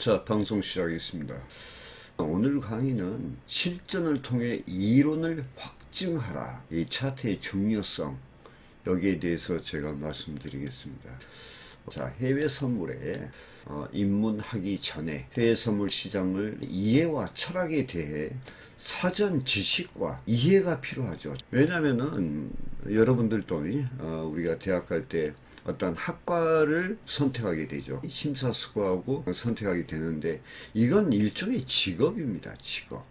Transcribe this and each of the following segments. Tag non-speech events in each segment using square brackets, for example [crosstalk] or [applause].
자, 방송 시작하겠습니다. 오늘 강의는 실전을 통해 이론을 확증하라. 이 차트의 중요성, 여기에 대해서 제가 말씀드리겠습니다. 자, 해외 선물에 어, 입문하기 전에 해외 선물 시장을 이해와 철학에 대해 사전 지식과 이해가 필요하죠. 왜냐하면은 여러분들도 어, 우리가 대학 갈 때 어떤 학과를 선택하게 되죠. 심사숙고하고 선택하게 되는데 이건 일종의 직업입니다. 직업.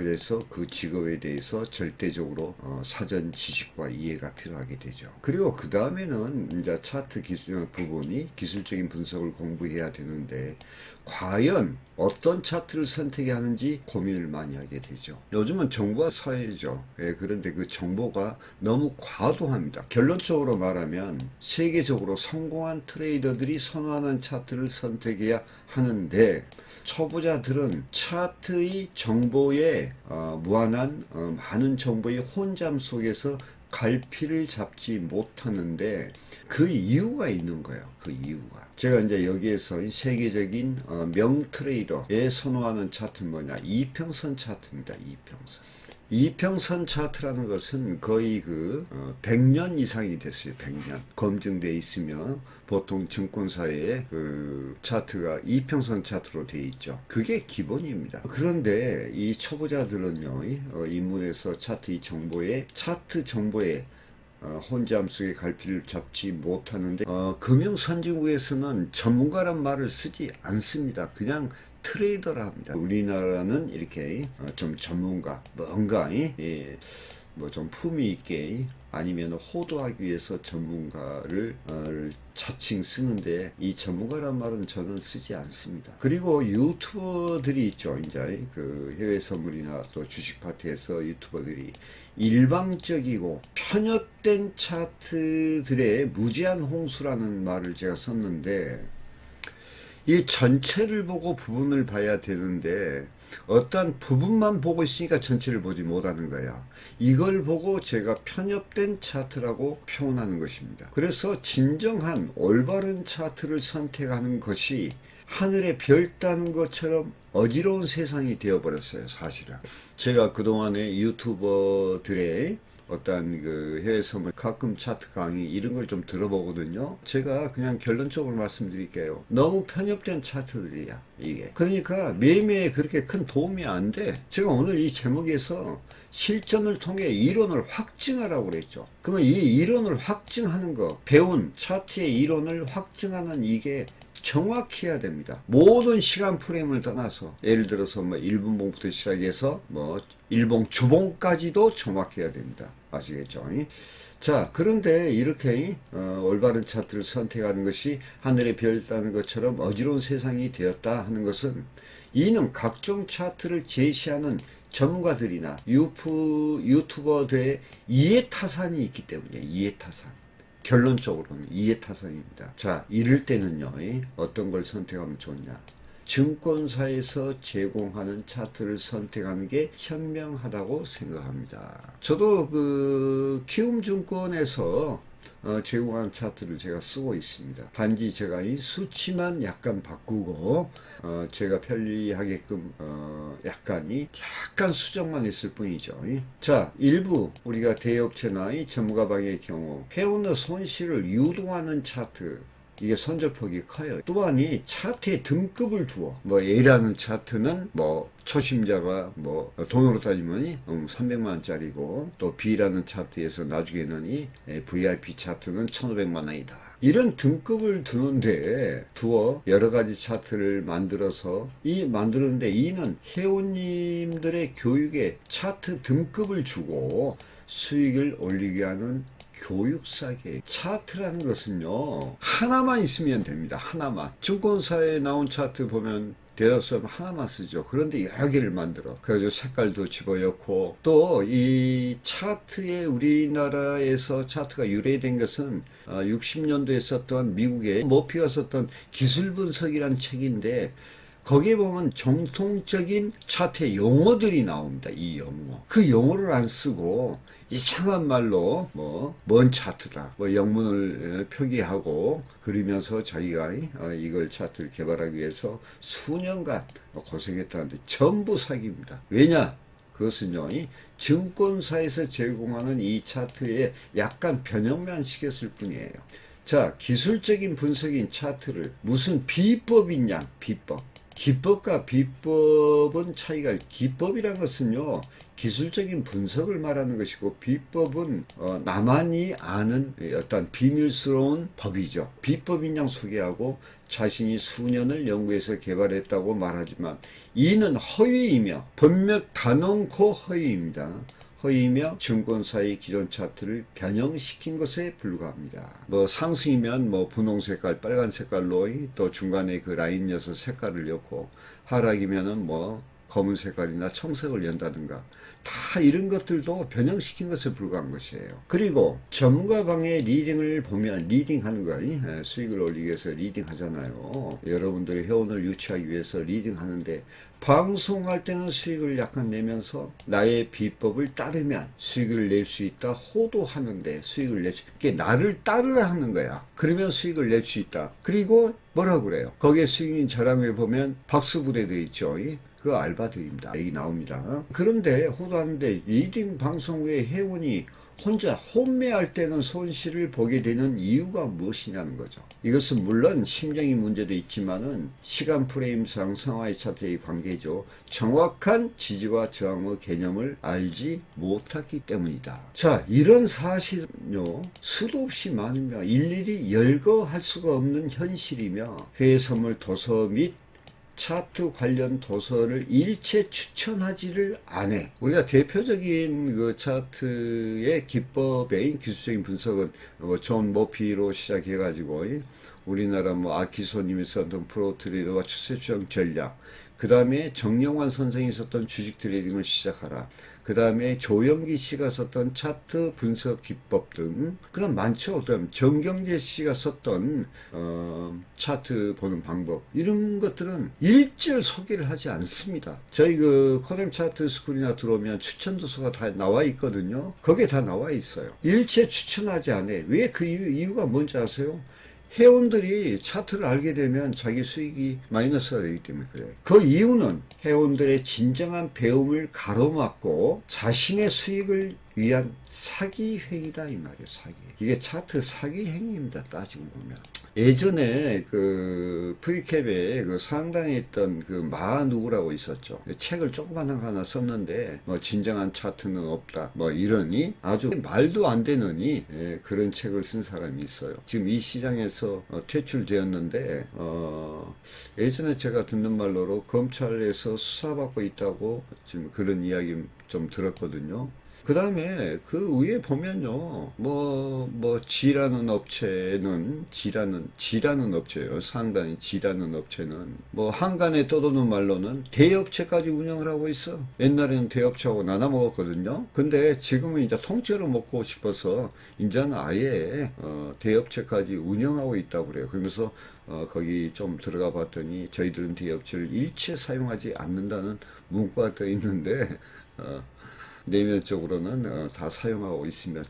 그래서 그 직업에 대해서 절대적으로 어, 사전 지식과 이해가 필요하게 되죠. 그리고 그 다음에는 이제 차트 기술 부분이 기술적인 분석을 공부해야 되는데 과연 어떤 차트를 선택해야 하는지 고민을 많이 하게 되죠. 요즘은 정보화 사회죠. 예, 그런데 그 정보가 너무 과도합니다. 결론적으로 말하면 세계적으로 성공한 트레이더들이 선호하는 차트를 선택해야 하는데 초보자들은 차트의 정보에 어, 무한한 어, 많은 정보의 혼잡 속에서 갈피를 잡지 못하는데 그 이유가 있는 거예요. 그 이유가. 제가 이제 여기에서 세계적인 어, 명 트레이더에 선호하는 차트는 뭐냐? 이평선 차트입니다. 이평선. 이평선 차트라는 것은 거의 그 어, 100년 이상이 됐어요. 100년 검증돼 있으며 보통 증권사에 그 차트가 이평선 차트로 돼 있죠. 그게 기본입니다. 그런데 이 초보자들은요, 이, 어, 입문에서 차트 이 정보에 차트 정보에 어, 혼잡 속에 갈피를 잡지 못하는데 어, 금융 선진국에서는 전문가란 말을 쓰지 않습니다. 그냥 트레이더라 합니다. 우리나라는 이렇게 어, 좀 전문가 뭔가 예, 뭐좀 품위 있게 아니면 호도하기 위해서 전문가를 어, 자칭 쓰는데 이 전문가란 말은 저는 쓰지 않습니다. 그리고 유튜버들이 있죠. 이제 그 해외 선물이나 또 주식 파트에서 유튜버들이 일방적이고 편협된 차트들의 무제한 홍수라는 말을 제가 썼는데 이 전체를 보고 부분을 봐야 되는데 어떤 부분만 보고 있으니까 전체를 보지 못하는 거야. 이걸 보고 제가 편협된 차트라고 표현하는 것입니다. 그래서 진정한 올바른 차트를 선택하는 것이 하늘의 별 따는 것처럼 어지러운 세상이 되어버렸어요, 사실은. 제가 그동안에 유튜버들의 어떤 그 해외 선물 가끔 차트 강의 이런 걸 좀 들어보거든요. 제가 그냥 결론적으로 말씀드릴게요. 너무 편협된 차트들이야 이게. 그러니까 매매에 그렇게 큰 도움이 안 돼. 제가 오늘 이 제목에서 실전을 통해 이론을 확증하라고 그랬죠. 그러면 이 이론을 확증하는 거, 배운 차트의 이론을 확증하는 이게 정확히 해야 됩니다. 모든 시간 프레임을 떠나서 예를 들어서 뭐 일분봉부터 시작해서 뭐 일봉 주봉까지도 정확해야 됩니다. 아시겠죠? 자, 그런데 이렇게 어, 올바른 차트를 선택하는 것이 하늘의 별 따는 것처럼 어지러운 세상이 되었다 하는 것은 이는 각종 차트를 제시하는 전문가들이나 유튜버들의 이해타산이 있기 때문에 이해타산. 결론적으로는 이해타산입니다. 자, 이럴 때는요, 어떤 걸 선택하면 좋냐? 증권사에서 제공하는 차트를 선택하는 게 현명하다고 생각합니다. 저도 그 키움증권에서 어, 제공한 차트를 제가 쓰고 있습니다. 단지 제가 이 수치만 약간 바꾸고 어, 제가 편리하게끔 어, 약간이 약간 수정만 했을 뿐이죠. 자, 일부 우리가 대업체나 이 전문가방의 경우 해운의 손실을 유도하는 차트 이게 선적폭이 커요. 또한 이 차트에 등급을 두어 뭐 A라는 차트는 뭐 초심자가 뭐 돈으로 따지면 음 300만 원짜리고 또 B라는 차트에서 나중에는 이 VIP 차트는 1,500만 원이다. 이런 등급을 두는데 두어 여러 가지 차트를 만들어서 이 만드는데 이는 회원님들의 교육에 차트 등급을 주고 수익을 올리게 하는 교육사계 차트라는 것은요 하나만 있으면 됩니다 하나만 증권사에 나온 차트 보면 대여섯 하나만 쓰죠. 그런데 여러 개를 만들어. 그래가지고 색깔도 집어넣고 또 이 차트에 우리나라에서 차트가 유래된 것은 60년도에 썼던 미국의 모피가 썼던 기술 분석이란 책인데 거기에 보면 정통적인 차트의 용어들이 나옵니다. 이 용어. 그 용어를 안 쓰고 이상한 말로 뭐 먼 차트다. 뭐 영문을 어, 표기하고 그리면서 자기가 어, 이걸 차트를 개발하기 위해서 수년간 고생했다는데 전부 사기입니다. 왜냐? 그것은요, 이 증권사에서 제공하는 이 차트에 약간 변형만 시켰을 뿐이에요. 자, 기술적인 분석인 차트를 무슨 비법이냐, 비법. 기법과 비법은 차이가, 기법이란 것은요, 기술적인 분석을 말하는 것이고, 비법은, 어, 나만이 아는 어떤 비밀스러운 법이죠. 비법인 양 소개하고, 자신이 수년을 연구해서 개발했다고 말하지만, 이는 허위이며, 번맥 단언코 허위입니다. 허위며 증권사의 기존 차트를 변형시킨 것에 불과합니다. 뭐 상승이면 뭐 분홍 색깔, 빨간 색깔로 또 중간에 그 라인 여서 색깔을 넣고 하락이면은 뭐 검은 색깔이나 청색을 연다든가 다 이런 것들도 변형시킨 것에 불과한 것이에요. 그리고 전문가 방의 리딩을 보면 리딩하는 거 아니? 예, 수익을 올리기 위해서 리딩 하잖아요. 여러분들이 회원을 유치하기 위해서 리딩 하는데 방송할 때는 수익을 약간 내면서 나의 비법을 따르면 수익을 낼 수 있다 호도하는데 수익을 낼 수, 이게 나를 따르라 하는 거야. 그러면 수익을 낼 수 있다. 그리고 뭐라고 그래요? 거기에 수익인 자랑에 보면 박수부대 돼 있죠. 이? 그 알바들입니다. 여기 나옵니다. 그런데 호도하는데 리딩 방송 후에 회원이 혼자 혼매할 때는 손실을 보게 되는 이유가 무엇이냐는 거죠. 이것은 물론 심정의 문제도 있지만은 시간 프레임상 상하의 차트의 관계죠. 정확한 지지와 저항의 개념을 알지 못했기 때문이다. 자, 이런 사실은요, 수도 없이 많으며 일일이 열거할 수가 없는 현실이며 회의 선물 도서 및 차트 관련 도서를 일체 추천하지를 않아. 우리가 대표적인 그 차트의 기법의 기술적인 분석은 뭐존 모피로 시작해가지고 우리나라 뭐 아키소님이 썼던 프로트레이더와 추세 추정 전략, 그 다음에 정영환 선생이 썼던 주식 트레이딩을 시작하라. 그 다음에 조영기 씨가 썼던 차트 분석 기법 등, 그 다음 많죠. 그 다음 정경재 씨가 썼던, 어, 차트 보는 방법. 이런 것들은 일절 소개를 하지 않습니다. 저희 그 코뎀 차트 스쿨이나 들어오면 추천 도서가 다 나와 있거든요. 거기에 다 나와 있어요. 일체 추천하지 않아. 왜그 이유, 이유가 뭔지 아세요? 회원들이 차트를 알게 되면 자기 수익이 마이너스가 되기 때문에 그래요. 그 이유는 회원들의 진정한 배움을 가로막고 자신의 수익을 위한 사기 행위다 이 말이에요. 사기. 이게 차트 사기 행위입니다. 따지고 보면. 예전에 그 프리캡에 그 상단에 있던 그 마 누구라고 있었죠. 책을 조그만 한 하나 썼는데 뭐 진정한 차트는 없다. 뭐 이러니 아주 말도 안 되느니 예, 그런 책을 쓴 사람이 있어요. 지금 이 시장에서 어, 퇴출되었는데 어, 예전에 제가 듣는 말로로 검찰에서 수사받고 있다고 지금 그런 이야기 좀 들었거든요. 그 다음에 그 위에 보면요, 뭐, 뭐, 지라는 업체는, 지라는, 지라는 업체예요. 상당히 지라는 업체는, 뭐, 한간에 떠도는 말로는 대업체까지 운영을 하고 있어. 옛날에는 대업체하고 나눠 먹었거든요. 근데 지금은 이제 통째로 먹고 싶어서, 이제는 아예, 어, 대업체까지 운영하고 있다고 그래요. 그러면서, 어, 거기 좀 들어가 봤더니, 저희들은 대업체를 일체 사용하지 않는다는 문구가 떠 있는데, 어, 내면적으로는 어, 다 사용하고 있으며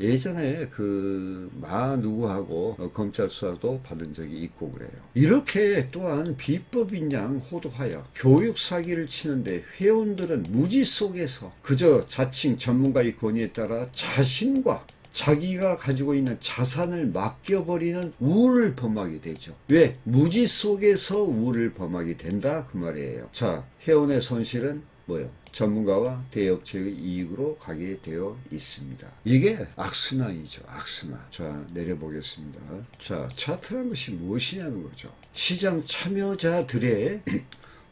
예전에 그 마 누구하고 어, 검찰 수사도 받은 적이 있고 그래요. 이렇게 또한 비법인 양 호도하여 교육 사기를 치는데 회원들은 무지 속에서 그저 자칭 전문가의 권위에 따라 자신과 자기가 가지고 있는 자산을 맡겨버리는 우를 범하게 되죠. 왜? 무지 속에서 우를 범하게 된다 그 말이에요. 자, 회원의 손실은 뭐요? 전문가와 대업체의 이익으로 가게 되어 있습니다. 이게 악순환이죠. 악순환. 자, 내려보겠습니다. 자, 차트란 것이 무엇이냐는 거죠. 시장 참여자들의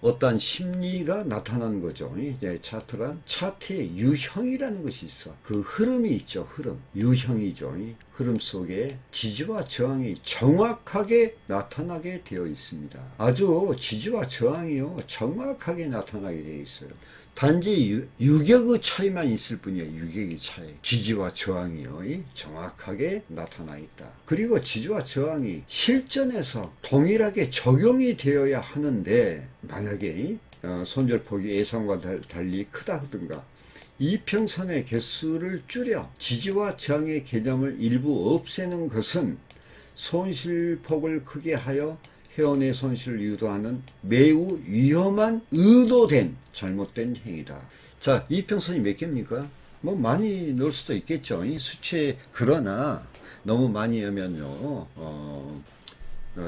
어떠한 심리가 나타나는 거죠. 예, 차트란 차트의 유형이라는 것이 있어. 그 흐름이 있죠. 흐름. 유형이죠. 흐름 속에 지지와 저항이 정확하게 나타나게 되어 있습니다. 아주 지지와 저항이요. 정확하게 나타나게 되어 있어요. 단지 유, 유격의 차이만 있을 뿐이에요. 유격의 차이. 지지와 저항이요. 이 정확하게 나타나 있다. 그리고 지지와 저항이 실전에서 동일하게 적용이 되어야 하는데 만약에 이, 어, 손절폭이 예상과 달- 달리 크다든가 이평선의 개수를 줄여 지지와 저항의 개념을 일부 없애는 것은 손실폭을 크게 하여 회원의 손실을 유도하는 매우 위험한 의도된 잘못된 행위다. 자, 이평선이 몇 개입니까? 뭐 많이 넣을 수도 있겠죠. 이 수치에 그러나 너무 많이 하면요. 어, 어,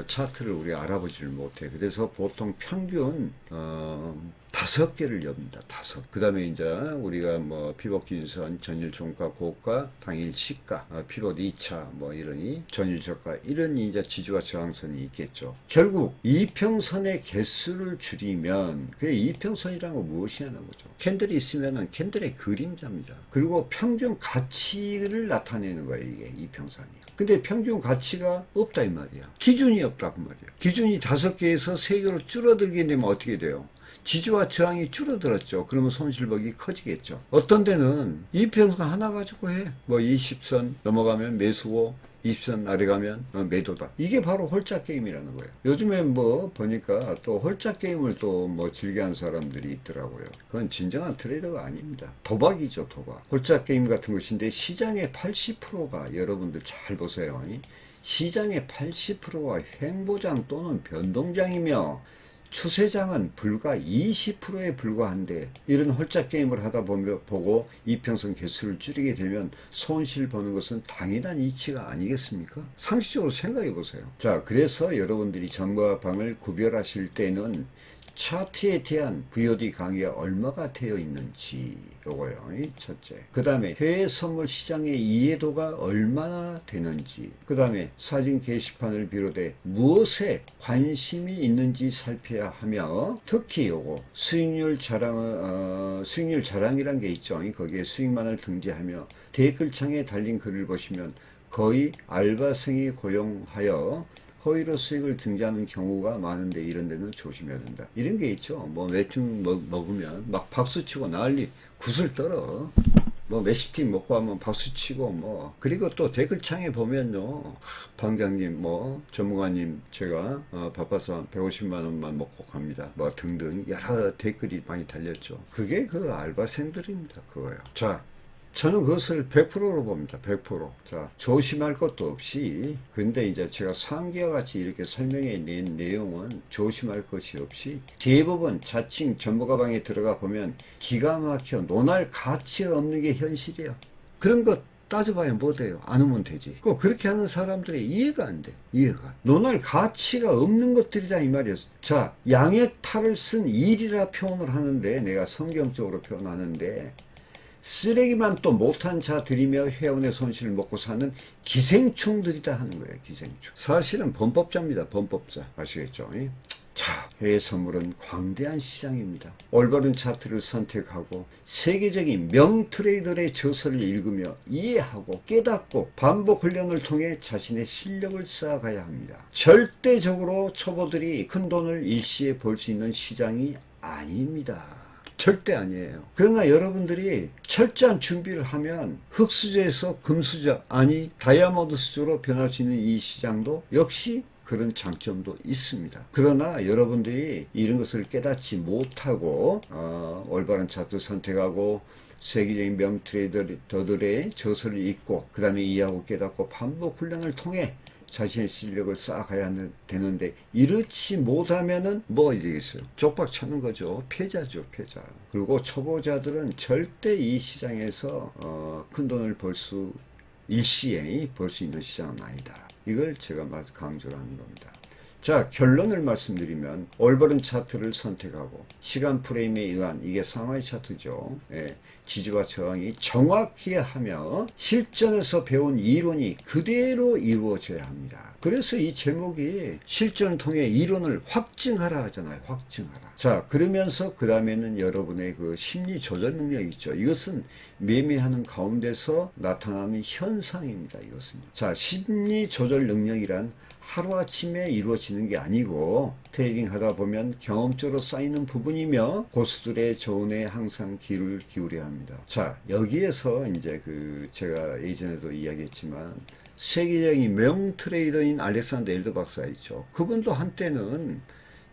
차트를 우리가 알아보지를 못해. 그래서 보통 평균 어, 다섯 개를 엽니다. 다섯. 그 다음에 이제 우리가 뭐 피벗 긴선, 전일 종가, 고가, 당일 시가, 어, 피벗 2차 뭐 이러니 전일 저가 이런 이제 지지와 저항선이 있겠죠. 결국 이평선의 개수를 줄이면 그 이평선이라는 건 무엇이냐는 거죠. 캔들이 있으면은 캔들의 그림자입니다. 그리고 평균 가치를 나타내는 거예요. 이게 이평선이. 근데 평균 가치가 없다 이 말이야. 기준이 없다고 말이야. 기준이 다섯 개에서 세 개로 줄어들게 되면 어떻게 돼요? 지지와 저항이 줄어들었죠. 그러면 손실폭이 커지겠죠. 어떤 데는 이 평선 하나 가지고 해. 뭐 20선 넘어가면 매수고 20선 아래 가면 어, 매도다. 이게 바로 홀짝 게임이라는 거예요. 요즘에 뭐 보니까 또 홀짝 게임을 또 뭐 즐겨하는 사람들이 있더라고요. 그건 진정한 트레이더가 아닙니다. 도박이죠, 도박. 홀짝 게임 같은 것인데 시장의 80%가 여러분들 잘 보세요. 이 시장의 80%가 횡보장 또는 변동장이며 추세장은 불과 20%에 불과한데 이런 홀짝 게임을 하다 보며 보고 이평선 개수를 줄이게 되면 손실 보는 것은 당연한 이치가 아니겠습니까? 상식적으로 생각해 보세요. 자, 그래서 여러분들이 정과 방을 구별하실 때는 차트에 대한 VOD 강의가 얼마가 되어 있는지 요거요. 이 첫째. 그 다음에 해외 선물 시장의 이해도가 얼마나 되는지. 그 다음에 사진 게시판을 비롯해 무엇에 관심이 있는지 살펴야 하며 특히 요거 수익률 자랑, 어, 수익률 자랑이란 게 있죠. 거기에 수익만을 등재하며 댓글창에 달린 글을 보시면 거의 알바생이 고용하여 허위로 수익을 등재하는 경우가 많은데 이런 데는 조심해야 된다. 이런 게 있죠. 뭐 먹, 먹으면 막 박수 치고 난리 구슬 떨어. 뭐 몇십 팀 먹고 하면 박수 치고 뭐 그리고 또 댓글창에 보면요 방장님 뭐 전문가님 제가 어, 바빠서 150만 원만 먹고 갑니다 뭐 등등 여러 댓글이 많이 달렸죠 그게 그 알바생들입니다 그거요 자 저는 그것을 100%로 봅니다. 100%. 자, 조심할 것도 없이, 근데 이제 제가 상기와 같이 이렇게 설명해 낸 내용은 조심할 것이 없이 대부분 자칭 전문가방에 들어가 보면 기가 막혀 논할 가치가 없는 게 현실이에요. 그런 것 따져봐야 뭐 돼요? 안 오면 되지. 꼭 그렇게 하는 사람들이 이해가 안 돼. 이해가. 논할 가치가 없는 것들이다 이 말이었어. 자, 양의 탈을 쓴 일이라 표현을 하는데 내가 성경적으로 표현하는데 쓰레기만 또 못한 자들이며 회원의 손실을 먹고 사는 기생충들이다 하는 거예요. 기생충. 사실은 범법자입니다. 범법자. 아시겠죠? 이? 자, 해외 선물은 광대한 시장입니다. 올바른 차트를 선택하고 세계적인 명 트레이더의 저서를 읽으며 이해하고 깨닫고 반복 훈련을 통해 자신의 실력을 쌓아가야 합니다. 절대적으로 초보들이 큰 돈을 일시에 벌 수 있는 시장이 아닙니다. 절대 아니에요. 그러나 여러분들이 철저한 준비를 하면 흑수저에서 금수저, 아니 다이아몬드 수저로 변할 수 있는 이 시장도 역시 그런 장점도 있습니다. 그러나 여러분들이 이런 것을 깨닫지 못하고 어, 올바른 차트 선택하고 세계적인 명트레이더들의 저서를 읽고 그 다음에 이해하고 깨닫고 반복 훈련을 통해 자신의 실력을 쌓아가야 되는데 이렇지 못하면은 뭐 되겠어요? 쪽박 찾는 거죠. 패자죠, 패자. 그리고 초보자들은 절대 이 시장에서 어, 큰 돈을 벌 수 일시에 벌 수 있는 시장은 아니다. 이걸 제가 말- 강조를 하는 겁니다. 자, 결론을 말씀드리면 올바른 차트를 선택하고 시간 프레임에 의한 이게 상하이 차트죠. 예, 지지와 저항이 정확히 하며 실전에서 배운 이론이 그대로 이루어져야 합니다. 그래서 이 제목이 실전을 통해 이론을 확증하라 하잖아요. 확증하라. 자, 그러면서 그 다음에는 여러분의 그 심리 조절 능력 있죠. 이것은 매매하는 가운데서 나타나는 현상입니다. 이것은요. 자, 심리 조절 능력이란 하루아침에 이루어지는 게 아니고 트레이딩 하다 보면 경험적으로 쌓이는 부분이며 고수들의 조언에 항상 귀를 기울여야 합니다. 자, 여기에서 이제 그 제가 예전에도 이야기했지만 세계적인 명 트레이더인 알렉산더 엘더 박사 있죠. 그분도 한때는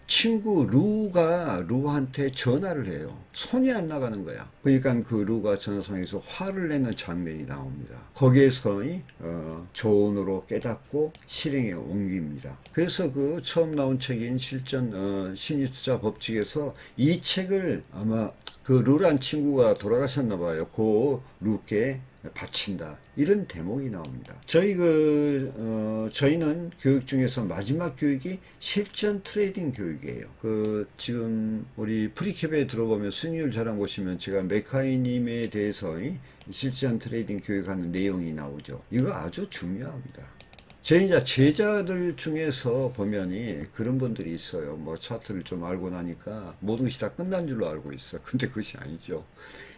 친구 루가 루한테 전화를 해요. 손이 안 나가는 거야. 그러니까 그 루가 전화상에서 화를 내는 장면이 나옵니다. 거기에서 어, 조언으로 깨닫고 실행에 옮깁니다. 그래서 그 처음 나온 책인 실전 어, 심리투자 법칙에서 이 책을 아마 그 루란 친구가 돌아가셨나 봐요. 그 루께 바친다 이런 대목이 나옵니다. 저희 그 어, 저희는 교육 중에서 마지막 교육이 실전 트레이딩 교육이에요. 그 지금 우리 프리캡에 들어보면 순 위를 자랑 보시면 제가 메카이님에 대해서 이 실전 트레이딩 교육하는 내용이 나오죠. 이거 아주 중요합니다. 제 이제 제자들 중에서 보면이 그런 분들이 있어요. 뭐 차트를 좀 알고 나니까 모든 것이 다 끝난 줄로 알고 있어. 근데 그것이 아니죠.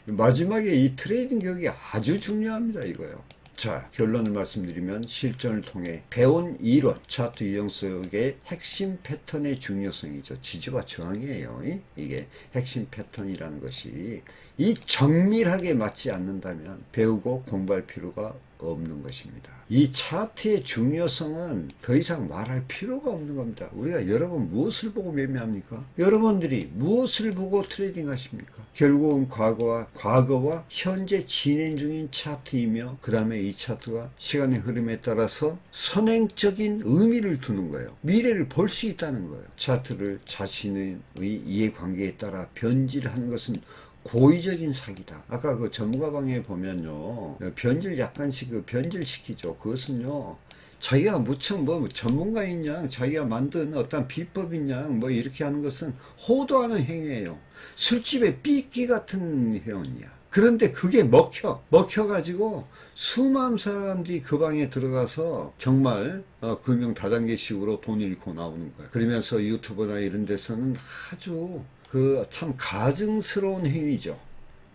마지막에 이 트레이딩 교육이 아주 중요합니다. 이거요. 자, 결론을 말씀드리면 실전을 통해 배운 이론, 차트 유형 속의 핵심 패턴의 중요성이죠. 지지와 저항이에요. 이- 이게 핵심 패턴이라는 것이 이 정밀하게 맞지 않는다면 배우고 공부할 필요가 없는 것입니다. 이 차트의 중요성은 더 이상 말할 필요가 없는 겁니다. 우리가 여러분 무엇을 보고 매매합니까? 여러분들이 무엇을 보고 트레이딩 하십니까? 결국은 과거와 과거와 현재 진행 중인 차트이며 그 다음에 이 차트가 시간의 흐름에 따라서 선행적인 의미를 두는 거예요. 미래를 볼 수 있다는 거예요. 차트를 자신의 이해관계에 따라 변질하는 것은 고의적인 사기다. 아까 그 전문가 방에 보면요. 변질 약간씩 그 변질시키죠. 그것은요. 자기가 무척 뭐 전문가인 양, 자기가 만든 어떤 비법인 양, 뭐 이렇게 하는 것은 호도하는 행위예요. 술집에 삐끼 같은 회원이야. 그런데 그게 먹혀. 먹혀가지고 수많은 사람들이 그 방에 들어가서 정말 어, 금융 다단계식으로 돈 잃고 나오는 거야. 그러면서 유튜브나 이런 데서는 아주 그 참 가증스러운 행위죠.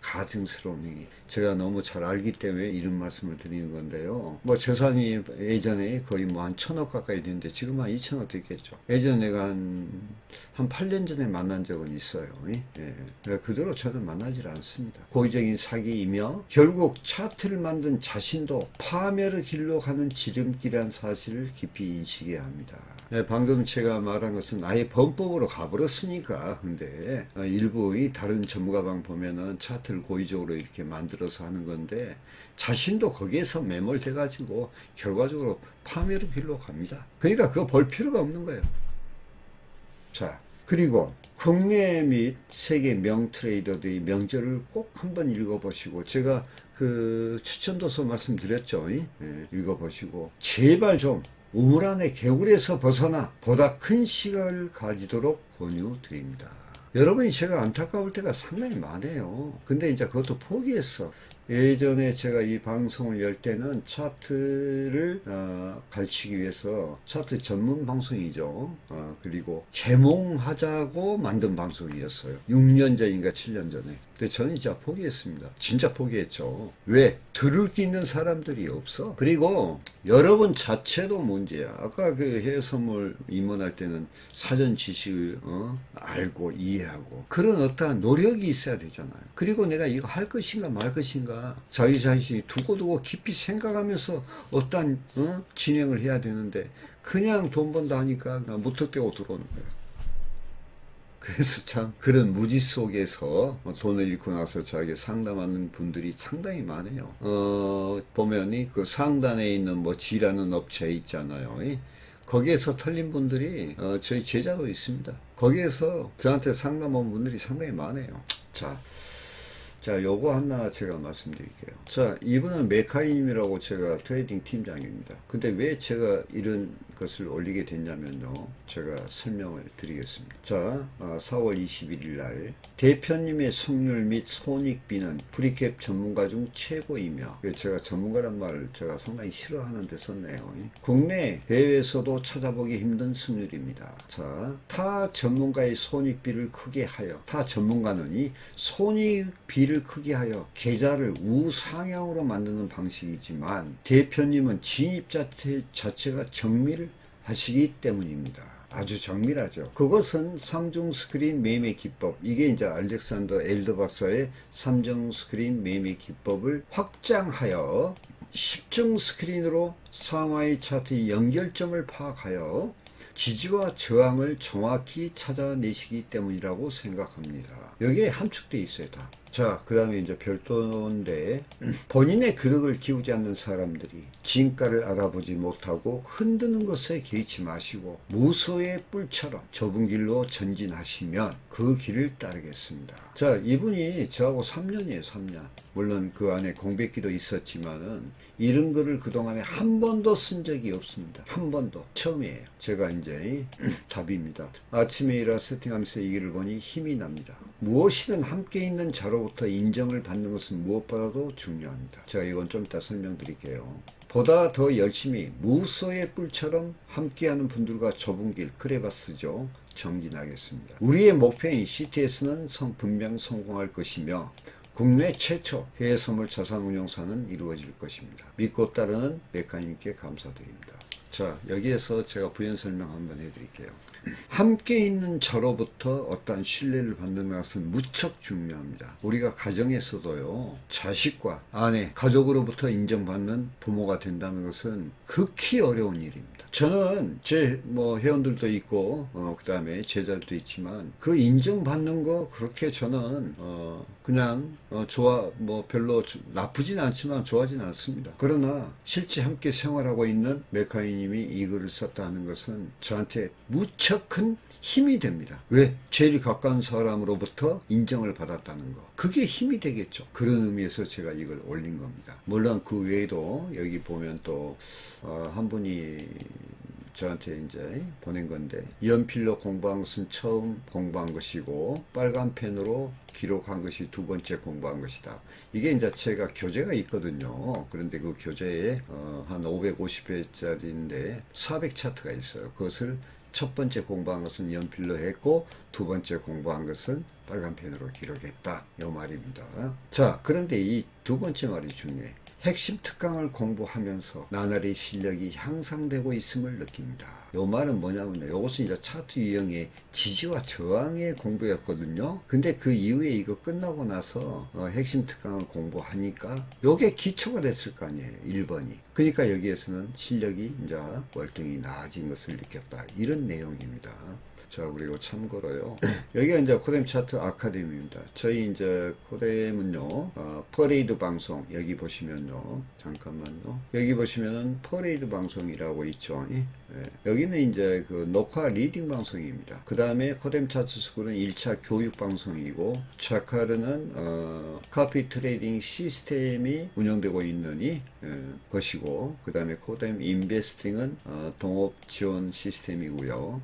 가증스러운 행위. 제가 너무 잘 알기 때문에 이런 말씀을 드리는 건데요. 뭐 재산이 예전에 거의 뭐 한 천억 가까이 됐는데 지금 한 이천억 됐겠죠. 예전에 내가 한, 한 8년 전에 만난 적은 있어요. 예. 그대로 저는 만나질 않습니다. 고의적인 사기이며 결국 차트를 만든 자신도 파멸의 길로 가는 지름길이라는 사실을 깊이 인식해야 합니다. 네, 방금 제가 말한 것은 아예 범법으로 가버렸으니까 근데 어, 일부 이 다른 전문가방 보면은 차트를 고의적으로 이렇게 만들어서 하는 건데 자신도 거기에서 매몰돼 가지고 결과적으로 파멸의 길로 갑니다. 그러니까 그거 볼 필요가 없는 거예요. 자, 그리고 국내 및 세계 명 트레이더들의 명절을 꼭 한번 읽어보시고 제가 그 추천도서 말씀드렸죠. 예, 읽어보시고 제발 좀 우물안의 개울에서 벗어나 보다 큰 시각을 가지도록 권유드립니다. 여러분이 제가 안타까울 때가 상당히 많아요. 근데 이제 그것도 포기했어. 예전에 제가 이 방송을 열 때는 차트를 어, 가르치기 위해서 차트 전문 방송이죠. 어, 그리고 개몽하자고 만든 방송이었어요. 6년 전인가 7년 전에. 근데 저는 진짜 포기했습니다. 진짜 포기했죠. 왜? 들을 수 있는 사람들이 없어. 그리고 여러분 자체도 문제야. 아까 그 해외 선물 입문할 때는 사전 지식을 어? 알고 이해하고 그런 어떠한 노력이 있어야 되잖아요. 그리고 내가 이거 할 것인가 말 것인가 자기 자신이 두고두고 깊이 생각하면서 어떠한 어? 진행을 해야 되는데 그냥 돈 번다 하니까 무턱대고 들어오는 거예요. 그래서 참 그런 무지 속에서 돈을 잃고 나서 저에게 상담하는 분들이 상당히 많아요. 어, 보면이 그 상단에 있는 뭐 G라는 업체 있잖아요. 이? 거기에서 털린 분들이 어, 저희 제자도 있습니다. 거기에서 저한테 상담한 분들이 상당히 많아요. 자, 자, 요거 하나 제가 말씀드릴게요. 자, 이분은 메카이님이라고 제가 트레이딩 팀장입니다. 근데 왜 제가 이런 것을 올리게 됐냐면요. 제가 설명을 드리겠습니다. 자, 어, 4월 21일 날 대표님의 승률 및 손익비는 프리캡 전문가 중 최고이며 제가 전문가란 말을 제가 상당히 싫어하는데 썼네요. 국내 해외에서도 찾아보기 힘든 승률입니다. 자, 타 전문가의 손익비를 크게 하여 타 전문가는 이 손익비를 크게 하여 계좌를 우상향으로 만드는 방식이지만 대표님은 진입 자체, 자체가 정밀 하시기 때문입니다. 아주 정밀하죠. 그것은 삼중 스크린 매매 기법. 이게 이제 알렉산더 엘더 박사의 삼중 스크린 매매 기법을 확장하여 10중 스크린으로 상하이 차트의 연결점을 파악하여 지지와 저항을 정확히 찾아내시기 때문이라고 생각합니다. 여기에 함축돼 있어요, 다. 자, 그 다음에 이제 별도인데, [clears throat] 본인의 그릇을 기우지 않는 사람들이 진가를 알아보지 못하고 흔드는 것에 개의치 마시고, 무소의 뿔처럼 좁은 길로 전진하시면 그 길을 따르겠습니다. 자, 이분이 저하고 3년이에요, 3년. 물론 그 안에 공백기도 있었지만은, 이런 거를 그동안에 한 번도 쓴 적이 없습니다. 한 번도. 처음이에요. 제가 이제 [clears throat] 답입니다. 아침에 일어 세팅하면서 이 길을 보니 힘이 납니다. 무엇이든 함께 있는 자로 부터 인정을 받는 것은 무엇보다도 중요합니다. 제가 이건 좀 이따 설명드릴게요. 보다 더 열심히 무소의 뿔처럼 함께하는 분들과 좁은 길 크레바스죠. 정진하겠습니다. 우리의 목표인 CTS는 성, 분명 성공할 것이며 국내 최초 해외 선물 자산 운용사는 이루어질 것입니다. 믿고 따르는 메카님께 감사드립니다. 자, 여기에서 제가 부연 설명 한번 해드릴게요. 함께 있는 저로부터 어떠한 신뢰를 받는 것은 무척 중요합니다. 우리가 가정에서도요, 자식과 아내, 가족으로부터 인정받는 부모가 된다는 것은 극히 어려운 일입니다. 저는 제 뭐 회원들도 있고 어, 그 다음에 제자들도 있지만 그 인정받는 거 그렇게 저는 어, 그냥 어, 좋아 뭐 별로 좀 나쁘진 않지만 좋아하진 않습니다. 그러나 실제 함께 생활하고 있는 메카이님이 이 글을 썼다는 것은 저한테 무척 큰 힘이 됩니다. 왜? 제일 가까운 사람으로부터 인정을 받았다는 거. 그게 힘이 되겠죠. 그런 의미에서 제가 이걸 올린 겁니다. 물론 그 외에도 여기 보면 또, 어, 한 분이 저한테 이제 보낸 건데, 연필로 공부한 것은 처음 공부한 것이고, 빨간 펜으로 기록한 것이 두 번째 공부한 것이다. 이게 이제 제가 교재가 있거든요. 그런데 그 교재에 어, 한 550회짜리인데 400 차트가 있어요. 그것을 첫 번째 공부한 것은 연필로 했고 두 번째 공부한 것은 빨간 펜으로 기록했다. 요 말입니다. 자, 그런데 이 두 번째 말이 중요해. 핵심 특강을 공부하면서 나날이 실력이 향상되고 있음을 느낍니다. 요 말은 뭐냐면 요것은 이제 차트 유형의 지지와 저항의 공부였거든요. 근데 그 이후에 이거 끝나고 나서 어, 핵심 특강을 공부하니까 요게 기초가 됐을 거 아니에요. 1번이. 그러니까 여기에서는 실력이 이제 월등히 나아진 것을 느꼈다. 이런 내용입니다. 자, 그리고 참고로요. [clears throat] 여기가 이제 코뎀 차트 아카데미입니다. 저희 이제 코뎀은요, 어, 퍼레이드 방송, 여기 보시면요. 잠깐만요. 여기 보시면은 퍼레이드 방송이라고 있죠. 예. 여기는 이제 그 녹화 리딩 방송입니다. 그 다음에 코뎀 차트 스쿨은 1차 교육 방송이고, 차카르는, 어, 카피 트레이딩 시스템이 운영되고 있는 이 예, 것이고, 그 다음에 코뎀 인베스팅은 어, 동업 지원 시스템이고요.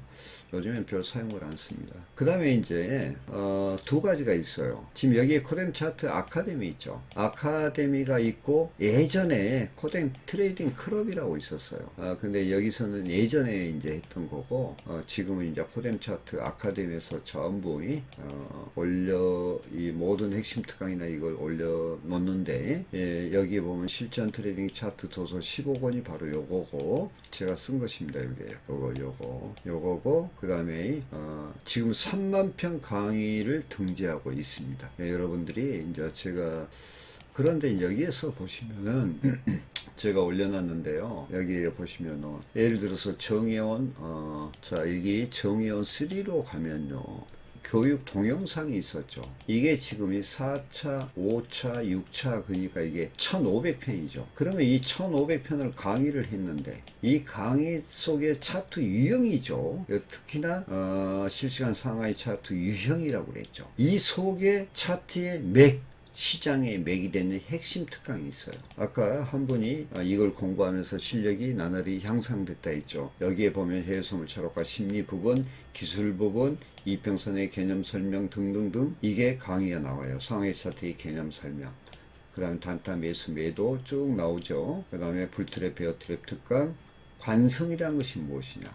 요즘엔 별 사용을 안 씁니다. 그 다음에 이제 어, 두 가지가 있어요. 지금 여기에 코뎀 차트 아카데미 있죠. 아카데미가 있고 예전에 코뎀 트레이딩 클럽이라고 있었어요. 아, 근데 여기서는 예전에 이제 했던 거고 어, 지금은 이제 코뎀 차트 아카데미에서 전부 이, 어, 올려 이 모든 핵심 특강이나 이걸 올려 놓는데 예, 여기 보면 실전 트레이딩 차트 도서 15권이 바로 요거고 제가 쓴 것입니다. 이게 요거 요거 요거고 그 다음에 어, 지금 3만 편 강의를 등재하고 있습니다. 예, 여러분들이 이제 제가 그런데 여기에서 보시면은 [clears throat] 제가 올려놨는데요. 여기 보시면 어, 예를 들어서 정혜원 어, 자 여기 정혜원 3로 가면요. 교육 동영상이 있었죠. 이게 지금이 4차, 5차, 6차 그러니까 이게 1500편이죠. 그러면 이 1500편을 강의를 했는데 이 강의 속에 차트 유형이죠. 특히나 어, 실시간 상하이 차트 유형이라고 그랬죠. 이 속에 차트의 맥 시장에 매기되는 핵심 특강이 있어요. 아까 한 분이 아, 이걸 공부하면서 실력이 나날이 향상됐다 했죠. 여기에 보면 해외선물 차록과 심리 부분, 기술 부분, 이평선의 개념 설명 등등등 이게 강의가 나와요. 상해 차트의 개념 설명. 그 다음에 단타 매수 매도 쭉 나오죠. 그 다음에 불트랩 베어트랩 특강 관성이라는 것이 무엇이냐.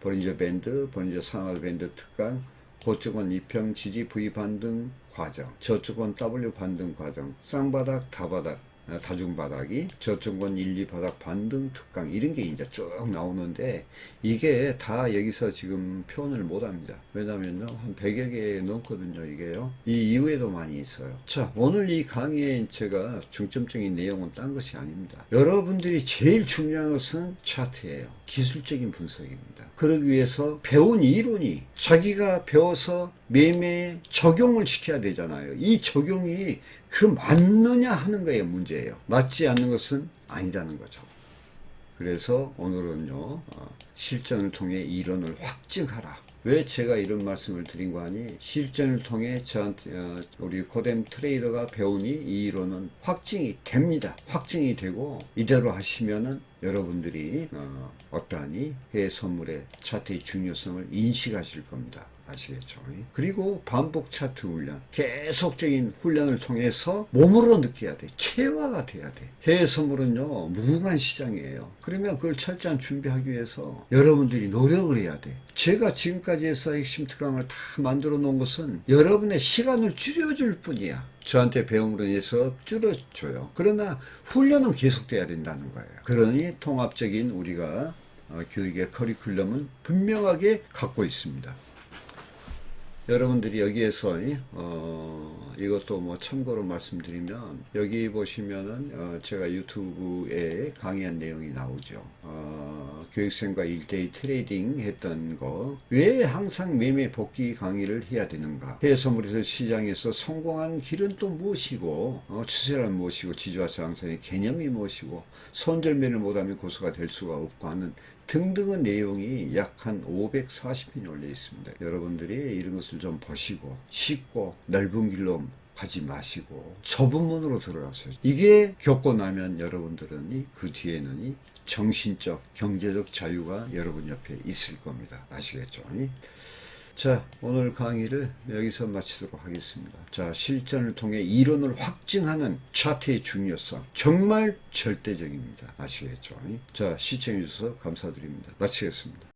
버린저 밴드, 버린저 상하 밴드 특강, 고쪽은 이평 지지 V 반등 과정, 저쪽은 W 반등 과정, 쌍바닥, 다바닥, 아, 다중바닥이 저쪽은 1, 2 바닥 반등 특강 이런 게 이제 쭉 나오는데 이게 다 여기서 지금 표현을 못 합니다. 왜냐면요 한 100여 개 넘거든요 이게요. 이 이후에도 많이 있어요. 자 오늘 이 강의에 제가 중점적인 내용은 딴 것이 아닙니다. 여러분들이 제일 중요한 것은 차트예요. 기술적인 분석입니다. 그러기 위해서 배운 이론이 자기가 배워서 매매에 적용을 시켜야 되잖아요. 이 적용이 그 맞느냐 하는 거에 문제예요. 맞지 않는 것은 아니라는 거죠. 그래서 오늘은요, 어, 실전을 통해 이론을 확증하라. 왜 제가 이런 말씀을 드린 거 아니? 실전을 통해 저한테, 어, 우리 고뎀 트레이더가 배우니 이 이론은 확증이 됩니다. 확증이 되고, 이대로 하시면은 여러분들이, 어, 어떠하니 해외 선물의 차트의 중요성을 인식하실 겁니다. 아시겠죠? 그리고 반복 차트 훈련, 계속적인 훈련을 통해서 몸으로 느껴야 돼. 체화가 돼야 돼. 해외 선물은요, 무궁한 시장이에요. 그러면 그걸 철저한 준비하기 위해서 여러분들이 노력을 해야 돼. 제가 지금까지 해서 핵심 특강을 다 만들어 놓은 것은 여러분의 시간을 줄여줄 뿐이야. 저한테 배움으로 인해서 줄여줘요. 그러나 훈련은 계속돼야 된다는 거예요. 그러니 통합적인 우리가 어, 교육의 커리큘럼은 분명하게 갖고 있습니다. 여러분들이 여기에서 어, 이것도 뭐 참고로 말씀드리면 여기 보시면은 어, 제가 유튜브에 강의한 내용이 나오죠. 어, 교육생과 1대1 트레이딩 했던 거. 왜 항상 매매 복귀 강의를 해야 되는가? 해외선물에서 시장에서 성공한 길은 또 무엇이고 어, 추세란 무엇이고 지지와 저항선의 개념이 무엇이고 손절매를 못하면 고수가 될 수가 없고 하는 등등의 내용이 약 한 540편이 올려 있습니다. 여러분들이 이런 것을 좀 보시고 쉽고 넓은 길로 가지 마시고 좁은 문으로 들어가세요. 이게 겪고 나면 여러분들은 이그 뒤에는 이 정신적, 경제적 자유가 여러분 옆에 있을 겁니다. 아시겠죠? 이? 자, 오늘 강의를 여기서 마치도록 하겠습니다. 자, 실전을 통해 이론을 확증하는 차트의 중요성. 정말 절대적입니다. 아시겠죠? 자, 시청해 주셔서 감사드립니다. 마치겠습니다.